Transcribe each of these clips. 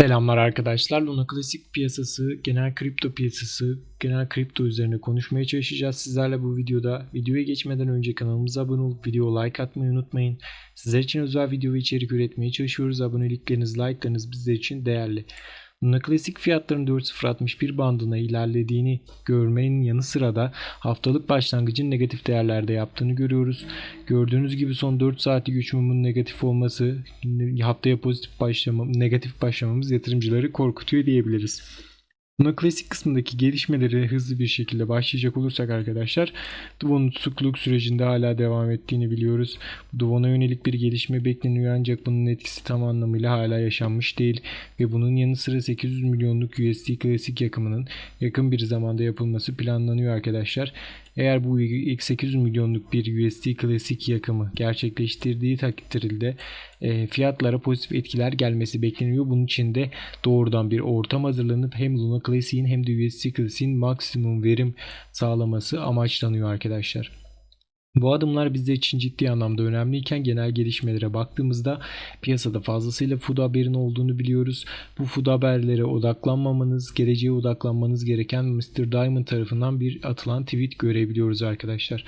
Selamlar arkadaşlar. Luna Klasik piyasası, genel kripto piyasası, genel kripto üzerine konuşmaya çalışacağız sizlerle bu videoda. Videoya geçmeden önce kanalımıza abone olup video like atmayı unutmayın. Sizler için özel video ve içerik üretmeye çalışıyoruz. Abonelikleriniz, like'larınız bizler için değerli. Klasik fiyatların 4.061 bandına ilerlediğini görmenin yanı sıra da haftalık başlangıcın negatif değerlerde yaptığını görüyoruz. Gördüğünüz gibi son 4 saatlik güç mumunun negatif olması, haftaya pozitif başlama, negatif başlamamız yatırımcıları korkutuyor diyebiliriz. Luna Classic kısmındaki gelişmelere hızlı bir şekilde başlayacak olursak arkadaşlar Duvon'un tutukluluk sürecinde hala devam ettiğini biliyoruz. Duvon'a yönelik bir gelişme bekleniyor ancak bunun etkisi tam anlamıyla hala yaşanmış değil ve bunun yanı sıra 800 milyonluk USD Classic yakımının yakın bir zamanda yapılması planlanıyor arkadaşlar. Eğer bu ilk 800 milyonluk bir USD Classic yakımı gerçekleştirdiği takdirde e, fiyatlara pozitif etkiler gelmesi bekleniyor. Bunun için de doğrudan bir ortam hazırlanıp hem Luna Classic'in hem de USD Classic'in maksimum verim sağlaması amaçlanıyor arkadaşlar. Bu adımlar bizler için ciddi anlamda önemliyken genel gelişmelere baktığımızda piyasada fazlasıyla food haberin olduğunu biliyoruz. Bu food haberlere odaklanmamanız, geleceğe odaklanmanız gereken Mr. Diamond tarafından bir atılan tweet görebiliyoruz arkadaşlar.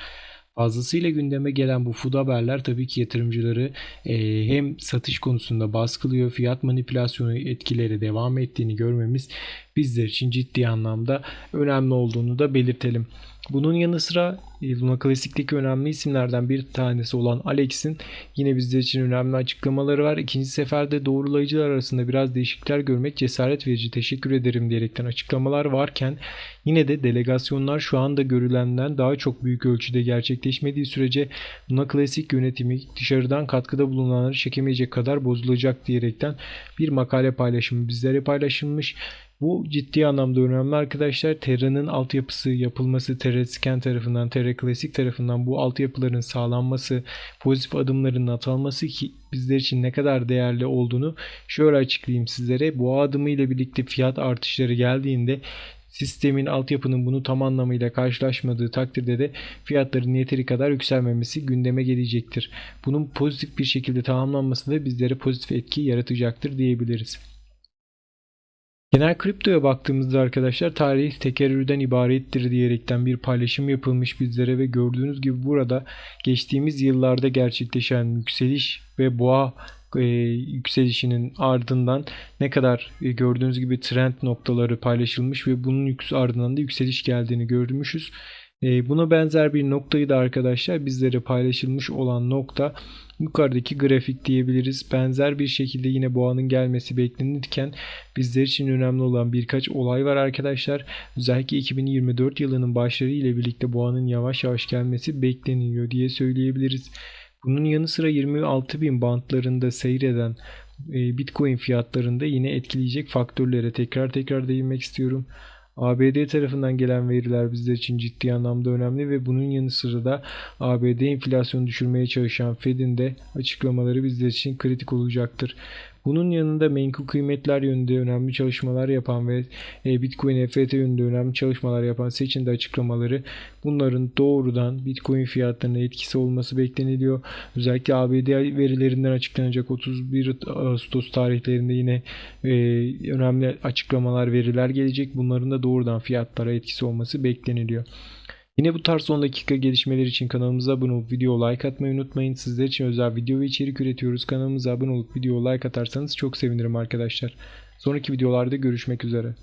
Fazlasıyla gündeme gelen bu food haberler tabii ki yatırımcıları e, hem satış konusunda baskılıyor, fiyat manipülasyonu etkileri devam ettiğini görmemiz bizler için ciddi anlamda önemli olduğunu da belirtelim. Bunun yanı sıra e, Luna Classic'teki önemli isimlerden bir tanesi olan Alex'in yine bizler için önemli açıklamaları var. İkinci seferde doğrulayıcılar arasında biraz değişiklikler görmek cesaret verici teşekkür ederim diyerekten açıklamalar varken yine de delegasyonlar şu anda görülenden daha çok büyük ölçüde gerçekleşmediği sürece Luna Classic yönetimi dışarıdan katkıda bulunanları çekemeyecek kadar bozulacak diyerekten bir makale paylaşımı bizlere paylaşılmış. Bu ciddi anlamda önemli arkadaşlar. Terra'nın altyapısı yapılması, Terra Scan tarafından, Terra Classic tarafından bu altyapıların sağlanması, pozitif adımların atılması ki bizler için ne kadar değerli olduğunu şöyle açıklayayım sizlere. Bu adımıyla birlikte fiyat artışları geldiğinde sistemin altyapının bunu tam anlamıyla karşılaşmadığı takdirde de fiyatların yeteri kadar yükselmemesi gündeme gelecektir. Bunun pozitif bir şekilde tamamlanması da bizlere pozitif etki yaratacaktır diyebiliriz. Genel kriptoya baktığımızda arkadaşlar tarih tekerrürden ibarettir diyerekten bir paylaşım yapılmış bizlere ve gördüğünüz gibi burada geçtiğimiz yıllarda gerçekleşen yükseliş ve boğa e, yükselişinin ardından ne kadar e, gördüğünüz gibi trend noktaları paylaşılmış ve bunun ardından da yükseliş geldiğini görmüşüz. E, buna benzer bir noktayı da arkadaşlar bizlere paylaşılmış olan nokta yukarıdaki grafik diyebiliriz. Benzer bir şekilde yine boğanın gelmesi beklenirken bizler için önemli olan birkaç olay var arkadaşlar. Özellikle 2024 yılının başları ile birlikte boğanın yavaş yavaş gelmesi bekleniyor diye söyleyebiliriz. Bunun yanı sıra 26.000 bantlarında seyreden e, Bitcoin fiyatlarında yine etkileyecek faktörlere tekrar tekrar değinmek istiyorum. ABD tarafından gelen veriler bizler için ciddi anlamda önemli ve bunun yanı sıra da ABD enflasyonu düşürmeye çalışan Fed'in de açıklamaları bizler için kritik olacaktır. Bunun yanında menkul kıymetler yönünde önemli çalışmalar yapan ve e, Bitcoin EFT yönünde önemli çalışmalar yapan seçin de açıklamaları bunların doğrudan Bitcoin fiyatlarına etkisi olması bekleniliyor. Özellikle ABD verilerinden açıklanacak 31 Ağustos tarihlerinde yine e, önemli açıklamalar veriler gelecek. Bunların da doğrudan fiyatlara etkisi olması bekleniliyor. Yine bu tarz son dakika gelişmeler için kanalımıza abone olup video like atmayı unutmayın. Sizler için özel video ve içerik üretiyoruz. Kanalımıza abone olup video like atarsanız çok sevinirim arkadaşlar. Sonraki videolarda görüşmek üzere.